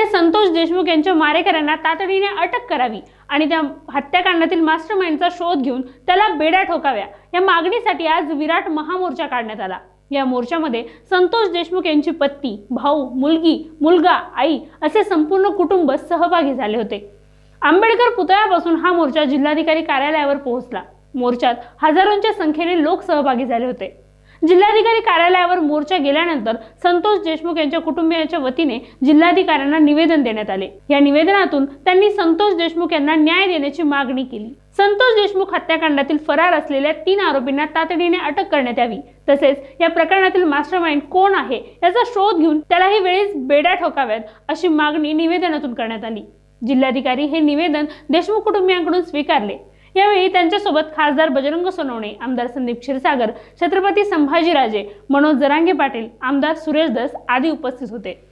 यामध्ये संतोष देशमुख यांच्या मारेकऱ्यांना तातडीने अटक करावी आणि त्या हत्याकांडातील मास्टरमाइंडचा शोध घेऊन त्याला बेड्या ठोकाव्या. या मागणीसाठी आज विराट महामोर्चा काढण्यात आला. या मोर्चामध्ये संतोष देशमुख यांची पत्नी भाऊ मुलगी मुलगा आई असे संपूर्ण कुटुंब सहभागी झाले होते. आंबेडकर पुतळ्यापासून हा मोर्चा जिल्हाधिकारी कार्यालयावर पोहोचला. मोर्चात हजारोंच्या संख्येने लोक सहभागी झाले होते. जिल्हाधिकारी कार्यालयावर मोर्चा गेल्यानंतर संतोष देशमुख यांच्या कुटुंबियांच्या वतीने जिल्हाधिकाऱ्यांना निवेदन देण्यात आले. या निवेदनातून त्यांनी संतोष देशमुख यांना न्याय देण्याची मागणी केली. संतोष देशमुख हत्याकांडातील फरार असलेल्या तीन आरोपींना तातडीने अटक करण्यात यावी. तसेच या प्रकरणातील मास्टरमाइंड कोण आहे याचा शोध घेऊन त्यालाही वेळीच बेड्या ठोकाव्यात अशी मागणी निवेदनातून करण्यात आली. जिल्हाधिकारी हे निवेदन देशमुख कुटुंबियांकडून स्वीकारले. यावेळी त्यांच्यासोबत खासदार बजरंग सोनवणे आमदार संदीप क्षीरसागर छत्रपती संभाजीराजे मनोज जरांगे पाटील आमदार सुरेश दस आदी उपस्थित होते.